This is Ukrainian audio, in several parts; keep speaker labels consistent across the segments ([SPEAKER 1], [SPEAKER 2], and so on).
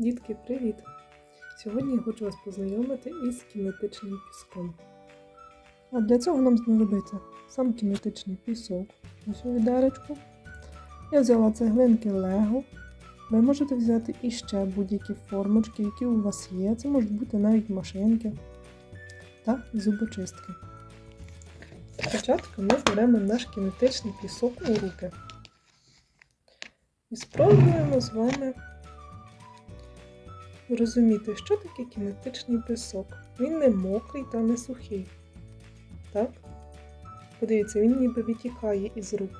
[SPEAKER 1] Дітки, привіт! Сьогодні я хочу вас познайомити із кінетичним піском. А для цього нам знадобиться сам кінетичний пісок. Ось у відеречку. Я взяла цеглинки Лего. Ви можете взяти іще будь-які формочки, які у вас є. Це можуть бути навіть машинки та зубочистки. Спочатку ми беремо наш кінетичний пісок у руки. І спробуємо з вами розуміти, що таке кінетичний пісок. Він не мокрий та не сухий. Так? Подивіться, він ніби витікає із рук.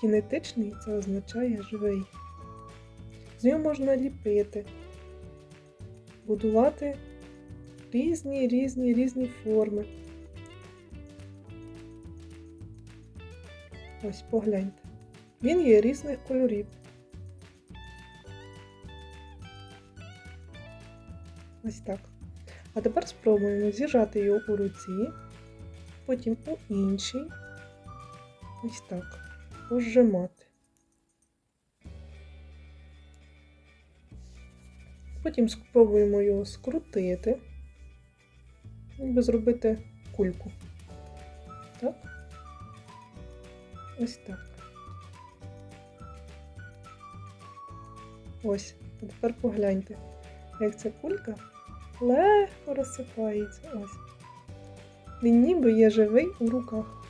[SPEAKER 1] Кінетичний це означає живий. З нього можна ліпити, будувати різні різні різні форми. Ось погляньте. Він є різних кольорів. Ось так. А тепер спробуємо зіжати його у руці, потім у іншій. Ось так. Пожимати. Потім спробуємо його скрутити, ніби зробити кульку. Так? Ось так. Ось, а тепер погляньте, як ця кулька легко розсипається. Ось. Він ніби є живий у руках.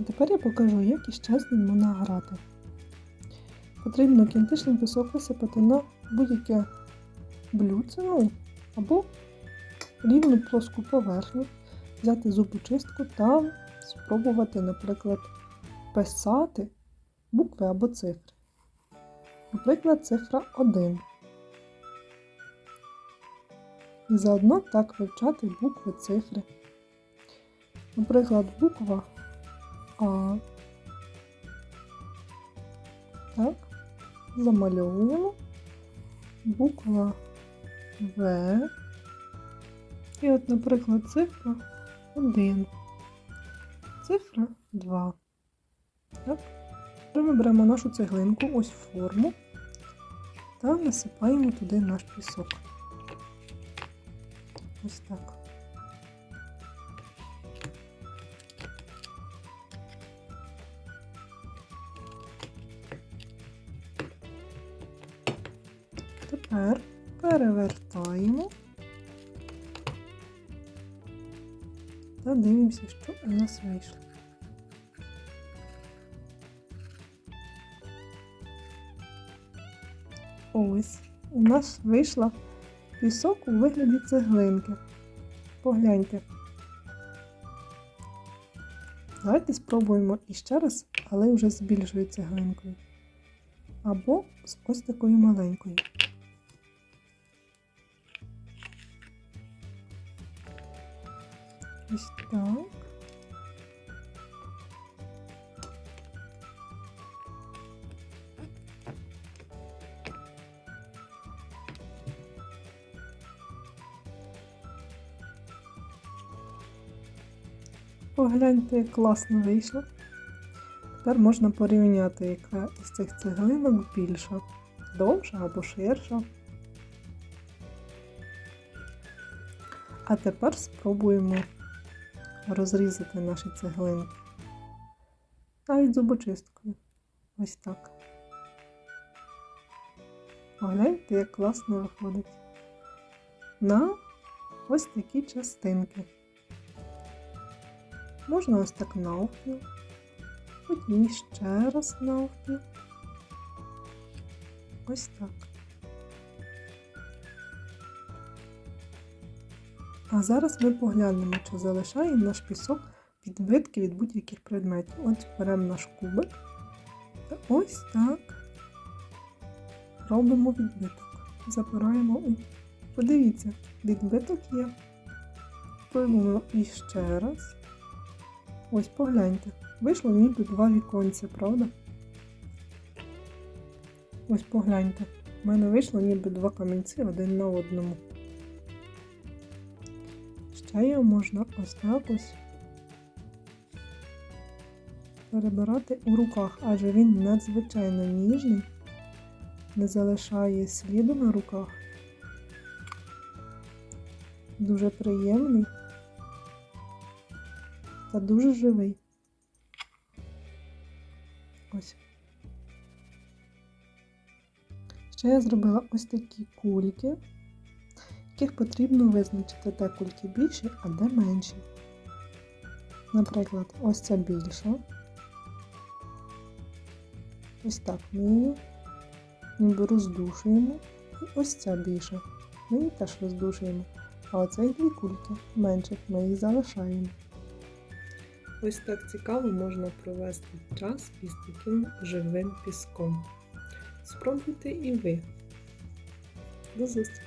[SPEAKER 1] А тепер я покажу, як іще з ним можна грати. Потрібно кінетичний пісок висипати на будь-яке блюдце, ну, або рівну плоску поверхню, взяти зубочистку та спробувати, наприклад, писати букви або цифри. Наприклад, цифра 1. Заодно так вивчати букви цифри. Наприклад, буква А. Так, замальовуємо. Буква В. І от, наприклад, цифра 1. Цифра 2. Так. Ми беремо нашу цеглинку, ось форму, та насипаємо туди наш пісок. Ось так. Тепер перевертаємо та дивимося, що у нас вийшло. Ось, у нас вийшла пісок у вигляді цеглинки. Погляньте. Давайте спробуємо іще раз, але вже з більшою цеглинкою. Або з ось такою маленькою. Ось так. Погляньте, як класно вийшло. Тепер можна порівняти, яка із цих цеглинок більша, довша або ширша. А тепер спробуємо розрізати наші цеглинки. Навіть зубочисткою. Ось так. Погляньте, як класно виходить. На ось такі частинки. Можна ось так навпіл, потім ще раз навпіл. Ось так. А зараз ми поглянемо, чи залишає наш пісок відбитки від будь-яких предметів. От беремо наш кубик та ось так робимо відбиток. Запираємо і подивіться, відбиток є. Пробуємо іще раз. Ось погляньте, вийшло ніби два віконця, правда? Ось погляньте. У мене вийшло ніби два камінці один на одному. Ще його можна ось так ось перебирати у руках, адже він надзвичайно ніжний не залишає сліду на руках. Дуже приємний та дуже живий. Ось. Ще я зробила ось такі кульки, яких потрібно визначити, де кульки більші, а де менші. Наприклад, ось ця більша. Ось так ми її ніби роздушуємо. І ось ця більша. Ми її теж роздушуємо. А оце дві кульки менших ми їх залишаємо. Ось так цікаво можна провести час із таким живим піском. Спробуйте і ви. До зустрічі!